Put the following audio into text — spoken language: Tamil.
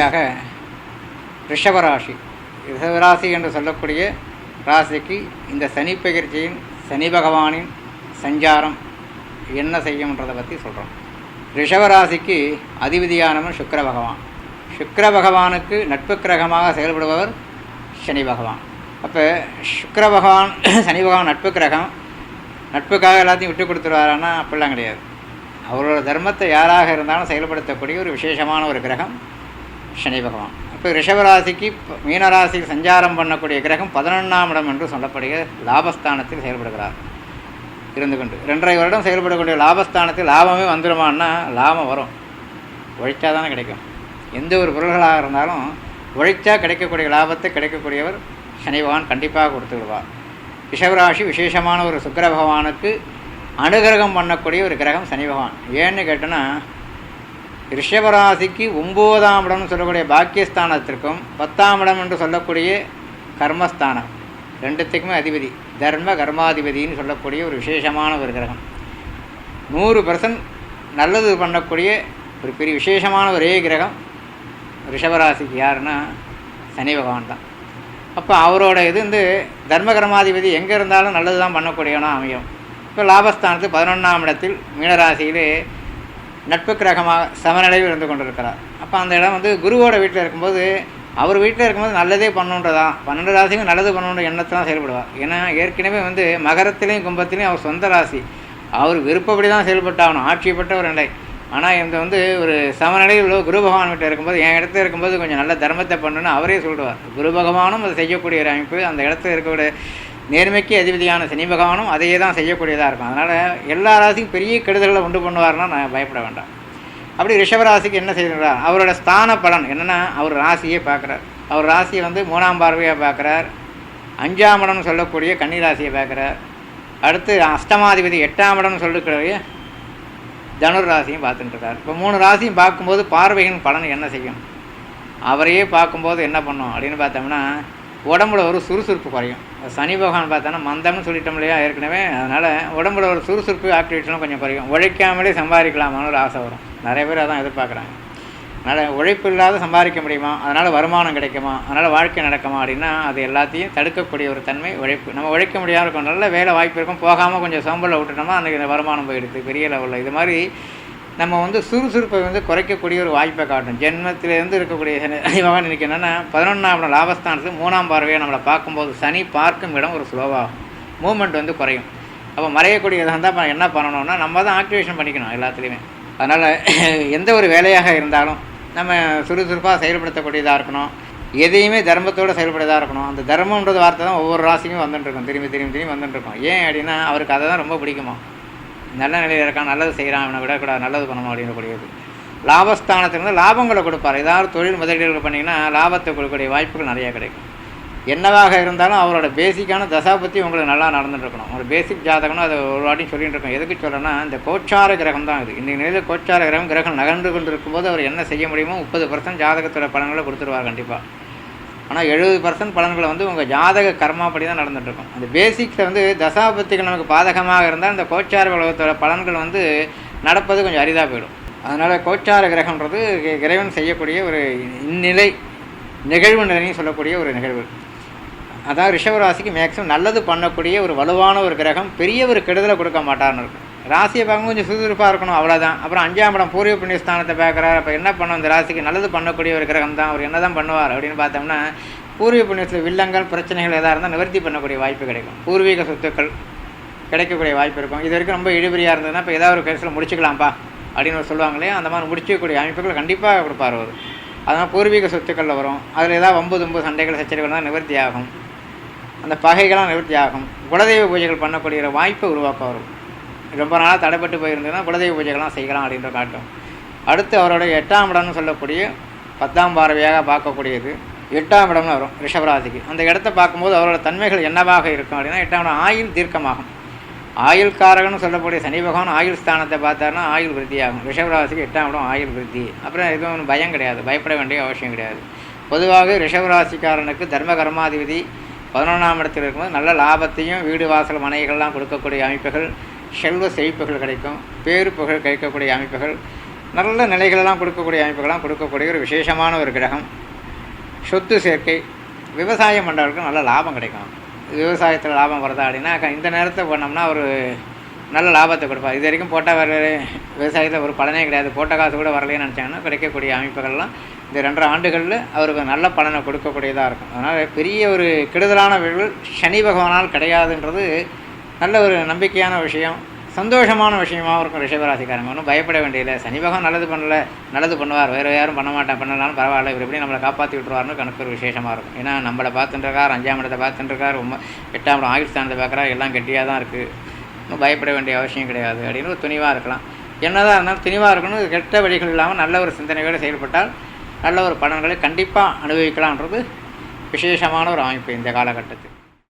அடுத்தபடியாக ரிஷபராசி ரிஷபராசி என்று சொல்லக்கூடிய ராசிக்கு இந்த சனி பயிற்சியின் சனி பகவானின் சஞ்சாரம் என்ன செய்யும்ன்றதை பற்றி சொல்கிறோம் ரிஷபராசிக்கு அதிபதியானவன் சுக்கர பகவான். சுக்கர பகவானுக்கு நட்பு கிரகமாக செயல்படுபவர் சனி பகவான். அப்போ சுக்கர பகவான் சனி பகவான் நட்பு கிரகம் நட்புக்காக எல்லாத்தையும் விட்டு கொடுத்துருவாரான்னா அப்படிலாம் கிடையாது. அவரோட தர்மத்தை யாராக இருந்தாலும் செயல்படுத்தக்கூடிய ஒரு விசேஷமான ஒரு கிரகம் சனி பகவான். இப்போ ரிஷபராசிக்கு மீனராசிக்கு சஞ்சாரம் பண்ணக்கூடிய கிரகம் பதினொன்றாம் இடம் என்று சொல்லப்படுகிற லாபஸ்தானத்தில் செயல்படுகிறார். இருந்து கொண்டு ரெண்டரை வருடம் செயல்படக்கூடிய லாபஸ்தானத்தில் லாபமே வந்துடுமான்னா லாபம் வரும். உழைச்சா தானே கிடைக்கும். எந்த ஒரு பொருள்களாக இருந்தாலும் உழைச்சா கிடைக்கக்கூடிய லாபத்தை கிடைக்கக்கூடியவர் சனி பகவான் கண்டிப்பாக கொடுத்து விடுவார் ரிஷபராசி விசேஷமான ஒரு சுக்கர பகவானுக்கு அனுகிரகம் பண்ணக்கூடிய ஒரு கிரகம் சனி பகவான். ஏன்னு கேட்டோன்னா ரிஷபராசிக்கு ஒம்போதாம் இடம்னு சொல்லக்கூடிய பாக்கியஸ்தானத்திற்கும் பத்தாம் இடம் என்று சொல்லக்கூடிய கர்மஸ்தானம். ரெண்டுத்துக்குமே அதிபதி. தர்ம கர்மாதிபதினு சொல்லக்கூடிய ஒரு விசேஷமான ஒரு கிரகம். நூறு பர்சன்ட் நல்லது பண்ணக்கூடிய ஒரு பெரிய விசேஷமான ஒரே கிரகம் ரிஷபராசிக்கு யாருன்னா சனி பகவான் தான். அப்போ அவரோட இது வந்து தர்ம கர்மாதிபதி எங்கே இருந்தாலும் நல்லது தான் பண்ணக்கூடியவனா அமையும். இப்போ லாபஸ்தானத்து பதினொன்றாம் இடத்தில் மீனராசியிலே நட்பு கிரகமாக சமநிலையில் இருந்து கொண்டிருக்கிறார். அப்போ அந்த இடம் வந்து குருவோட வீட்டில் இருக்கும்போது அவர் வீட்டில் இருக்கும்போது நல்லதே பண்ணுன்றதான் பன்னெண்டு ராசிக்கும் நல்லது பண்ணணுன்ற எண்ணத்தை தான் செயல்படுவார். ஏன்னா ஏற்கனவே வந்து மகரத்திலையும் கும்பத்திலையும் அவர் சொந்த ராசி. அவர் விருப்பப்படி தான் செயல்பட்டாகணும். ஆட்சிப்பட்ட ஒரு நிலை ஆனால் இந்த வந்து ஒரு சமநிலையில் உள்ள குரு பகவான் வீட்டில் இருக்கும்போது என் இடத்துல இருக்கும்போது கொஞ்சம் நல்ல தர்மத்தை பண்ணுன்னு அவரே சொல்லுவார். குரு பகவானும் அதை செய்யக்கூடிய ஒரு அமைப்பு. அந்த இடத்துல இருக்கக்கூடிய நேர்மைக்கு அதிபதியான சனி பகவானும் அதையே தான் செய்யக்கூடியதாக இருக்கும். அதனால் எல்லா ராசிக்கும் பெரிய கெடுதல்களை உண்டு பண்ணுவார்னா நான் பயப்பட வேண்டாம். அப்படி ரிஷபராசிக்கு என்ன செய்கிறார்? அவரோட ஸ்தான பலன் என்னென்னா அவர் ராசியே பார்க்குறார். அவர் ராசியை வந்து மூணாம் பார்வையாக பார்க்குறார். அஞ்சாம் இடம்னு சொல்லக்கூடிய கன்னி ராசியை பார்க்குறார். அடுத்து அஷ்டமாதிபதி எட்டாம் இடம்னு சொல்லக்கூடிய தனுர் ராசியும் பார்த்துட்டுருக்கார் இப்போ மூணு ராசியும் பார்க்கும்போது பார்வையின் பலன் என்ன செய்யும்? அவரையே பார்க்கும்போது என்ன பண்ணும் அப்படின்னு பார்த்தோம்னா உடம்புல ஒரு சுறுசுறுப்பு குறையும். சனி பகவான் பார்த்தோன்னா மந்தம்னு சொல்லிட்டோம் இல்லையா ஏற்கனவே. அதனால் உடம்புல ஒரு சுறுசுறுப்பு ஆக்டிவிட்டிலாம் கொஞ்சம் குறையும். உழைக்காமலே சம்பாதிக்கலாமான்னு ஒரு ஆசை வரும். நிறைய பேர் அதான் எதிர்பார்க்குறாங்க. அதனால் உழைப்பு இல்லாத சம்பாதிக்க முடியுமா? அதனால் வருமானம் கிடைக்குமா? அதனால் வாழ்க்கை நடக்குமா? அப்படின்னா அது எல்லாத்தையும் தடுக்கக்கூடிய ஒரு தன்மை உழைப்பு. நம்ம உழைக்க முடியாமல் இருக்கும் நல்ல வேலை வாய்ப்பு இருக்கும். போகாமல் கொஞ்சம் சோம்பலில் விட்டுட்டோம்னா அன்றைக்கி இந்த வருமானம் போயிடுது. பெரிய லெவலில் இது மாதிரி நம்ம வந்து சுறுசுறுப்பை வந்து குறைக்கக்கூடிய ஒரு வாய்ப்பை காட்டும். ஜென்மத்திலேருந்து இருக்கக்கூடிய சனி பகவான் இன்னைக்கு என்னென்னா பதினொன்றாம் லாபஸ்தானத்துக்கு மூணாம் பார்வையை நம்மளை பார்க்கும்போது சனி பார்க்கும் இடம் ஒரு ஸ்லோவாகும். மூமெண்ட் வந்து குறையும். அப்போ மறையக்கூடியதாக இருந்தால் அப்ப என்ன பண்ணணும்னா நம்ம தான் ஆக்டிவேஷன் பண்ணிக்கணும் எல்லாத்துலேயுமே. அதனால் எந்த ஒரு வேலையாக இருந்தாலும் நம்ம சுறுசுறுப்பாக செயல்படுத்தக்கூடியதாக இருக்கணும். எதையுமே தர்மத்தோடு செயல்படுறதாக இருக்கணும். அந்த தர்மன்றது வார்த்தை தான் ஒவ்வொரு ராசிக்கும் வந்துட்டுருக்கும் திரும்பி திரும்பி திரும்பி வந்துட்டுருக்கும் ஏன் அப்படின்னா அவருக்கு அதை தான் ரொம்ப பிடிக்குமா நல்ல நிலையில் இருக்கான் நல்லது செய்கிறான் அவனை விடக்கூடாது நல்லது பண்ணணும் அப்படின்றக்கூடியது லாபஸ்தானத்திலிருந்து லாபங்களை கொடுப்பார். ஏதாவது தொழில் முதலீடுகள் பண்ணிங்கன்னா லாபத்தை கொடுக்கக்கூடிய வாய்ப்புகள் நிறையா கிடைக்கும். என்னவாக இருந்தாலும் அவரோட பேசிக்கான பற்றி உங்களுக்கு நல்லா நடந்துட்டுருக்கணும். ஒரு பேசிக் ஜாதகம்னு அதை ஒரு வாட்டி சொல்லிட்டு இருக்கோம். எதுக்கு சொல்கிறேன்னா இந்த கோச்சார கிரகம் தான் இது. இன்றைக்கு நிலையில் கோச்சார கிரகம் கிரகம் நகர்ந்து கொண்டு இருக்கும்போது அவர் என்ன செய்ய முடியுமோ முப்பது பர்சன்ட் ஜாதகத்தோட பலன்களை கொடுத்துருவார் கண்டிப்பாக ஆனால் எழுபது பர்சன்ட் பலன்களை வந்து உங்கள் ஜாதக கர்மாப்படி தான் நடந்துகிட்ருக்கும் அந்த பேசிக்ஸில் வந்து தசாபத்திகள் நமக்கு பாதகமாக இருந்தால் அந்த கோச்சார உலகத்தோட பலன்கள் வந்து நடப்பது கொஞ்சம் அரிதாக போயிடும். அதனால் கோச்சார கிரகம்ன்றது இறைவன் செய்யக்கூடிய ஒரு இந்நிலை நிகழ்வு நிலையும் சொல்லக்கூடிய ஒரு நிகழ்வு. அதான் ரிஷவராசிக்கு மேக்ஸிமம் நல்லது பண்ணக்கூடிய ஒரு வலுவான ஒரு கிரகம் பெரிய ஒரு கெடுதலை கொடுக்க மாட்டார்னு இருக்கும். ராசியை பார்க்கும் கொஞ்சம் சுறுசுறுப்பாக இருக்கணும் அவ்வளோதான் அப்புறம் அஞ்சாம் படம் பூர்வ புண்ணியஸ்தானத்தை பார்க்குறாரு. அப்போ என்ன பண்ணும் இந்த ராசிக்கு? நல்லது பண்ணக்கூடிய ஒரு கிரகம் தான் அவர் என்ன தான் பண்ணுவார் அப்படின்னு பார்த்தோம்னா பூர்வீக புண்ணியத்தில் வில்லங்கள் பிரச்சனைகள் எதாக இருந்தால் நிவர்த்தி பண்ணக்கூடிய வாய்ப்பு கிடைக்கும். பூர்வீக சொத்துக்கள் கிடைக்கக்கூடிய வாய்ப்பு இருக்கும். இது வரைக்கும் ரொம்ப இழுபறியாக இருந்ததுன்னா இப்போ ஏதாவது ஒரு கேஸில் முடிச்சுக்கலாம்ப்பா அப்படின்னு சொல்லுவாங்க இல்லையா? அந்த மாதிரி முடிச்சிக்கக்கூடிய அமைப்புகள் கண்டிப்பாக கொடுப்பார் அவர். அதனால் பூர்வீக சொத்துக்களில் வரும். அதில் ஏதாவது வம்பு தும்பு சண்டைகள் சச்சரவுகள் தான் நிவர்த்தி ஆகும். அந்த பகைகளாம் நிவர்த்தி ஆகும். குலதெய்வ பூஜைகள் பண்ணக்கூடிய வாய்ப்பை உருவாக்க வரும் ரொம்ப நாளாக தடைப்பட்டு போயிருந்ததுன்னா குலதெய்வ பூஜைகள்லாம் செய்யலாம் அப்படின்ற காட்டும். அடுத்து அவரோட எட்டாம் இடம்னு சொல்லக்கூடிய பத்தாம் பார்வையாக பார்க்கக்கூடியது எட்டாம் இடம்னு வரும் ரிஷபராசிக்கு. அந்த இடத்த பார்க்கும்போது அவரோட தன்மைகள் என்னவாக இருக்கும் அப்படின்னா எட்டாம் இடம் ஆயுள் தீர்க்கமாகும். ஆயுள் காரகன்னு சொல்லக்கூடிய சனி பகவான் ஆயுள் ஸ்தானத்தை பார்த்தாருன்னா ஆயுள் விருத்தியாகும். ரிஷபராசிக்கு எட்டாம் இடம் ஆயுள் விருத்தி. அப்புறம் எதுவும் பயம் கிடையாது பயப்பட வேண்டிய அவசியம் கிடையாது. பொதுவாக ரிஷபராசிக்காரனுக்கு தர்ம கர்மாதிபதி பதினொன்றாம் இடத்தில் இருக்கும்போது நல்ல லாபத்தையும் வீடு வாசல் மனைகள்லாம் கொடுக்கக்கூடிய அமைப்புகள் செல்வ செழிப்புகள் கிடைக்கும் பேரு புகழ் கிடைக்கக்கூடிய அமைப்புகள் நல்ல நிலைகளெல்லாம் கொடுக்கக்கூடிய அமைப்புகள்லாம் கொடுக்கக்கூடிய ஒரு விசேஷமான ஒரு கிரகம். சொத்து சேர்க்கை விவசாயம் பண்ணுறவருக்கு நல்ல லாபம் கிடைக்கும். விவசாயத்தில் லாபம் வருதா அப்படின்னா இந்த நேரத்தை பண்ணோம்னா ஒரு நல்ல லாபத்தை கொடுப்பார். இது வரைக்கும் போட்டால் வர விவசாயத்தில் ஒரு பலனே கிடையாது. போட்ட காசு கூட வரலைன்னு நினச்சாங்கன்னா கிடைக்கக்கூடிய அமைப்புகள்லாம் இந்த ரெண்டரை ஆண்டுகளில் அவருக்கு நல்ல பலனை கொடுக்கக்கூடியதாக இருக்கும். அதனால் பெரிய ஒரு கெடுதலான விழு சனி பகவானால் கிடையாதுன்றது நல்ல ஒரு நம்பிக்கையான விஷயம் சந்தோஷமான விஷயமாவும் இருக்கும் ரிஷபராசிக்காரங்க. ஒன்றும் பயப்பட வேண்டியதில்லை. சனி பகவான் நல்லது பண்ணல நல்லது பண்ணுவார். வேறு யாரும் பண்ண மாட்டேன் பண்ணலாம்னு பரவாயில்ல. இவர் எப்படி நம்மளை காப்பாற்றி விட்டுருவார்னு கணக்கு ஒரு விசேஷமாக இருக்கும். ஏன்னா நம்மளை பார்த்துட்டுருக்கார் அஞ்சாம் இடத்தை பார்த்துட்டுருக்கார் ரொம்ப எட்டாம் இடம் ஆயுள் ஸ்தானத்தை பார்க்குறாரு. எல்லாம் கெட்டியாக தான் இருக்குது ஒன்றும் பயப்பட வேண்டிய அவசியம் கிடையாது. அப்படின்னு ஒரு துணிவாக இருக்கலாம். என்னதான் இருந்தாலும் துணிவாக இருக்கணும் கெட்ட வழிகள் இல்லாமல் நல்ல ஒரு சிந்தனையோடு செயல்பட்டால் நல்ல ஒரு பலன்களை கண்டிப்பாக அனுபவிக்கலான்றது விசேஷமான ஒரு அமைப்பு இந்த காலகட்டத்தில்.